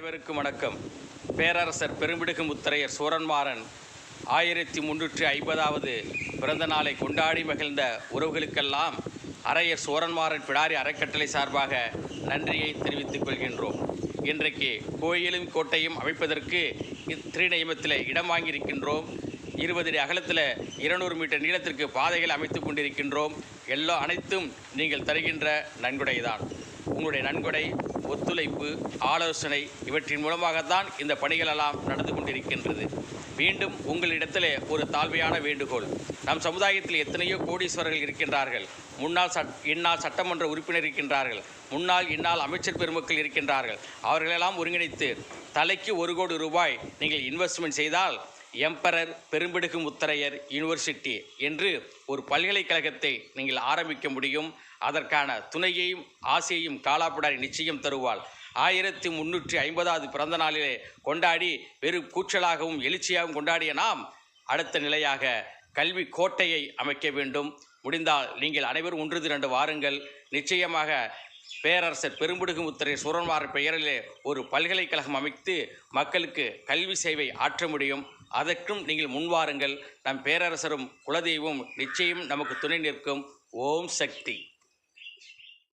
அனைவருக்கும் வணக்கம். பேரரசர் பெரும்பிடுகு முத்தரையர் சூரன்மாறன் ஆயிரத்தி முன்னூற்றி ஐம்பதாவது பிறந்த நாளை கொண்டாடி மகிழ்ந்த உறவுகளுக்கெல்லாம் அரையர் சூரன்மாறன் பிடாரி அறக்கட்டளை சார்பாக நன்றியை தெரிவித்துக் கொள்கின்றோம். இன்றைக்கு கோயிலும் கோட்டையும் அமைப்பதற்கு திருநியமத்தில் இடம் வாங்கியிருக்கின்றோம். இருபது அடி அகலத்தில் இருநூறு மீட்டர் நீளத்திற்கு பாதைகள் அமைத்து கொண்டிருக்கின்றோம். எல்லா அனைத்தும் நீங்கள் தருகின்ற நன்கொடைதான். உங்களுடைய நன்கொடை ஒத்துழைப்பு ஆலோசனை இவற்றின் மூலமாகத்தான் இந்த பணிகளெல்லாம் நடந்து கொண்டிருக்கின்றது. மீண்டும் உங்களிடத்திலே ஒரு தாழ்மையான வேண்டுகோள். நம் சமுதாயத்தில் எத்தனையோ கோடீஸ்வரர்கள் இருக்கின்றார்கள். முன்னாள் சட் இன்னால் சட்டமன்ற உறுப்பினர் இருக்கின்றார்கள். முன்னாள் இந்நாள் அமைச்சர் பெருமக்கள் இருக்கின்றார்கள். அவர்களெல்லாம் ஒருங்கிணைத்து தலைக்கு ஒரு கோடி ரூபாய் நீங்கள் இன்வெஸ்ட்மெண்ட் செய்தால் எம்பரர் பெரும்பிடுகு முத்தரையர் யூனிவர்சிட்டி என்று ஒரு பல்கலைக்கழகத்தை நீங்கள் ஆரம்பிக்க முடியும். அதற்கான துணையையும் ஆசையையும் காலாப்படாரி நிச்சயம் தருவாள். ஆயிரத்தி முன்னூற்றி ஐம்பதாவது பிறந்த நாளிலே கொண்டாடி வெறும் கூச்சலாகவும் எழுச்சியாகவும் கொண்டாடிய நாம் அடுத்த நிலையாக கல்வி கோட்டையை அமைக்க வேண்டும். முடிந்தால் நீங்கள் அனைவரும் ஒன்று திரண்டு வாருங்கள். நிச்சயமாக பேரரசர் பெரும்புடுகு முத்திரை சூரன்மார் பெயரிலே ஒரு பல்கலைக்கழகம் அமைத்து மக்களுக்கு கல்வி சேவை ஆற்ற முடியும். அதற்கும் நீங்கள் முன்வாருங்கள். நம் பேரரசரும் குலதெய்வம் நிச்சயம் நமக்கு துணை நிற்கும். ஓம் சக்தி.